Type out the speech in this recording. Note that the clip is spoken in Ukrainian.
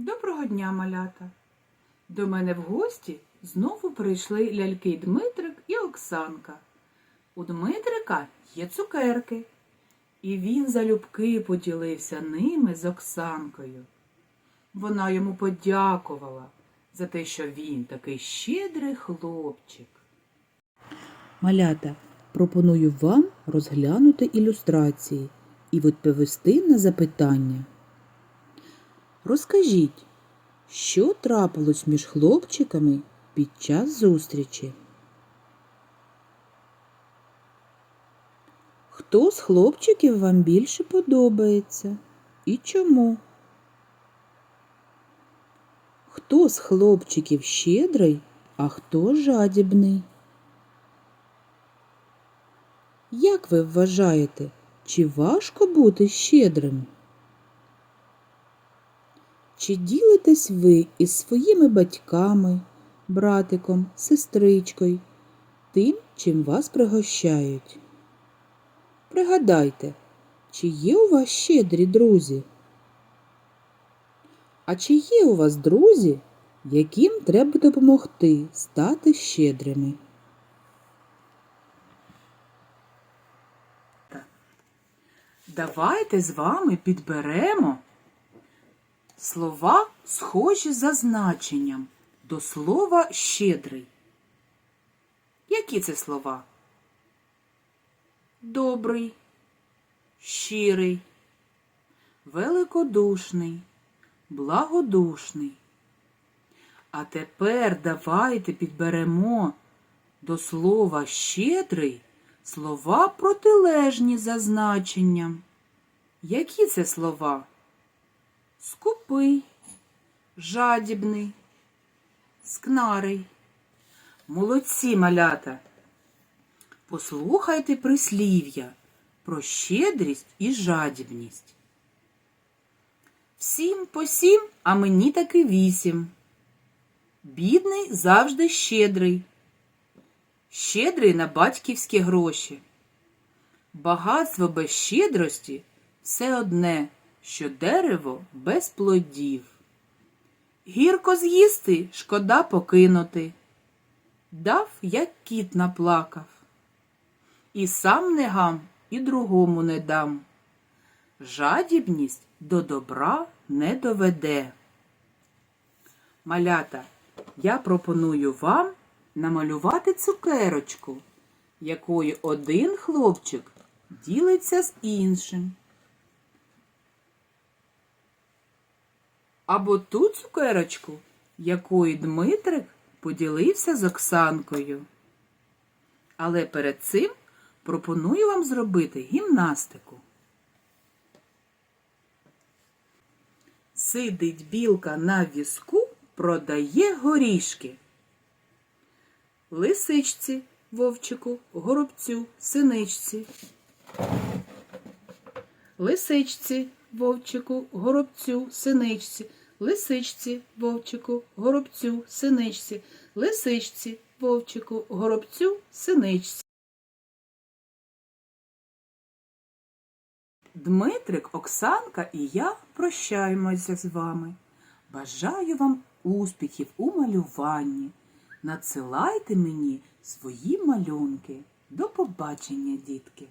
Доброго дня, малята! До мене в гості знову прийшли ляльки Дмитрик і Оксанка. У Дмитрика є цукерки, і він залюбки поділився ними з Оксанкою. Вона йому подякувала за те, що він такий щедрий хлопчик. Малята, пропоную вам розглянути ілюстрації і відповісти на запитання. Розкажіть, що трапилось між хлопчиками під час зустрічі? Хто з хлопчиків вам більше подобається і чому? Хто з хлопчиків щедрий, а хто жадібний? Як ви вважаєте, чи важко бути щедрим? Чи ділитесь ви із своїми батьками, братиком, сестричкою, тим, чим вас пригощають? Пригадайте, чи є у вас щедрі друзі? А чи є у вас друзі, яким треба допомогти стати щедрими? Давайте з вами підберемо слова, схожі за значенням до слова щедрий. Які це слова? Добрий, щирий, великодушний, благодушний. А тепер давайте підберемо до слова щедрий слова протилежні за значенням. Які це слова? Скупий, жадібний, скнарий. Молодці малята. Послухайте прислів'я про щедрість і жадібність. Всім по сім, а мені таки вісім. Бідний завжди щедрий. Щедрий на батьківські гроші. Багатство без щедрості все одне, що дерево без плодів. Гірко з'їсти шкода покинути. Дав, як кіт наплакав. І сам не гам, і другому не дам. Жадібність до добра не доведе. Малята, я пропоную вам намалювати цукерочку, якою один хлопчик ділиться з іншим. Або ту цукерочку, якою Дмитрик поділився з Оксанкою. Але перед цим пропоную вам зробити гімнастику. Сидить білка на візку, продає горішки. Лисичці, вовчику, горобцю, синичці. Лисичці, вовчику, горобцю, синичці. Лисичці, вовчику, горобцю, синичці. Лисичці, вовчику, горобцю, синичці. Дмитрик, Оксанка і я прощаємося з вами. Бажаю вам успіхів у малюванні. Надсилайте мені свої малюнки. До побачення, дітки!